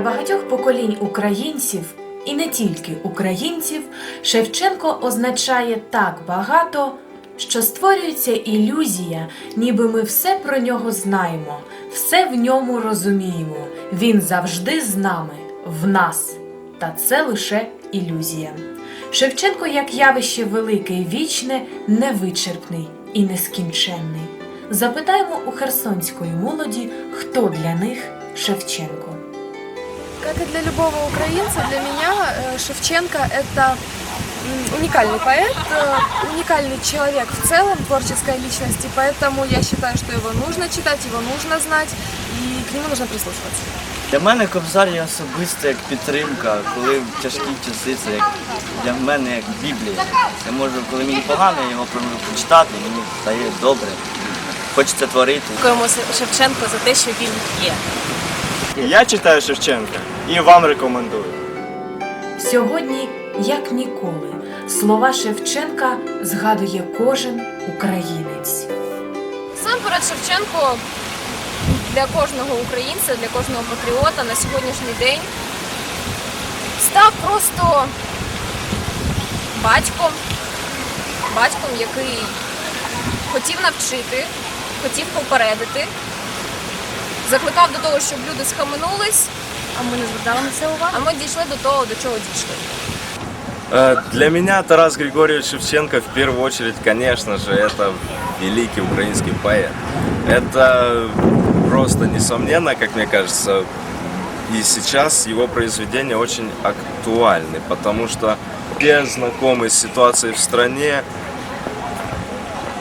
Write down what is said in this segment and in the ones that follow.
багатьох поколінь українців, і не тільки українців, Шевченко означає так багато, що створюється ілюзія, ніби ми все про нього знаємо, все в ньому розуміємо. Він завжди з нами, в нас. Та це лише ілюзія. Шевченко як явище велике і вічне, невичерпний і нескінченний. Запитаємо у херсонської молоді, хто для них Шевченко. Как и для любого украинца, для меня э, Шевченко это м, уникальный поэт, э, уникальный человек в целом, творческая личность, и поэтому я считаю, что его нужно читать, его нужно знать, и к нему нужно прислушиваться. Для мене Кобзар є особисто як підтримка, коли в тяжкі часи це як для мене як Біблія. Я можу, коли мені погано, я його можу почитати, і мені стає добре. Хочеться творити. Дякуємо Шевченко за те, що він є. Я читаю Шевченка і вам рекомендую. Сьогодні, як ніколи, слова Шевченка згадує кожен українець. Сам перед Шевченко для кожного українця, для кожного патріота на сьогоднішній день став просто батьком, батьком, який хотів навчити, хотів попередити, закликав до того, щоб люди схаменулись, А ми не звертали на це увагу. а ми дійшли до того, до чого дійшли. Э, Для меня Тарас Григорьевич Шевченко в первую очередь, конечно же, это великий украинский поэт. Это просто несомненно, как мне кажется, и сейчас его произведения очень актуальны, потому что все знакомы с ситуацией в стране,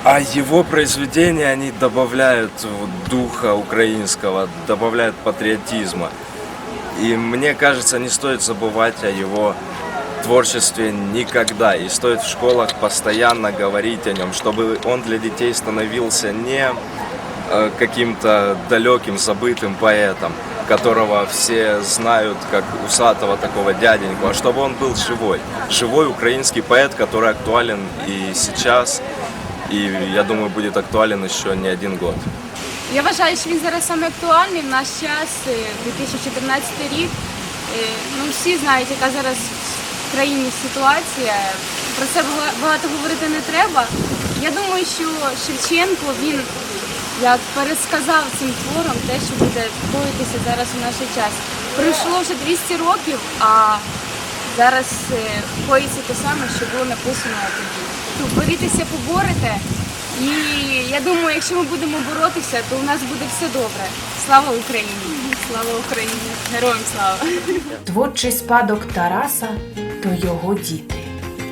а его произведения, они добавляют духа украинского, добавляют патриотизма. И мне кажется, не стоит забывать о его творчестве никогда. И стоит в школах постоянно говорить о нем, чтобы он для детей становился не э, каким-то далеким, забытым поэтом, которого все знают как усатого такого дяденьку, а чтобы он был живой. Живой украинский поэт, который актуален и сейчас, и я думаю, будет актуален еще не один год. Я вважаю, що він зараз саме актуальний в наш час, е, 2014 рік. Е, Ну, всі знають, яка зараз в країні ситуація. Про це багато говорити не треба. Я думаю, що Шевченко він як пересказав цим твором те, що буде коїтися зараз у наш час. Пройшло вже 200 років, а зараз е, коїться те саме, що було написано тоді. Ну, Борітеся, поборете. І я думаю, якщо ми будемо боротися, то у нас буде все добре. Слава Україні! Слава Україні! Героям слава! Творчий спадок Тараса то його діти,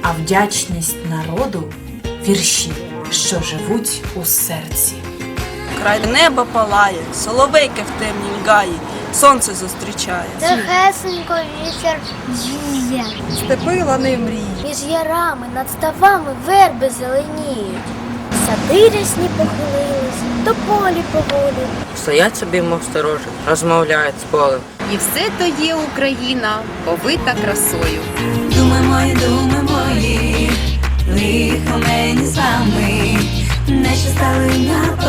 а вдячність народу вірші, що живуть у серці. Край неба палає, соловейки в темнім гаї, сонце зустрічає. Тихесенько вітер віє, Степи лани мрії. між ярами над ставами верби зеленіють. Сади рясні похилились, до полі поволі. Стоять собі, мов сторожі, розмовляють з полем. І все то є Україна, повита красою. Думи мої, думи мої, лихо мені з вами, не що стали на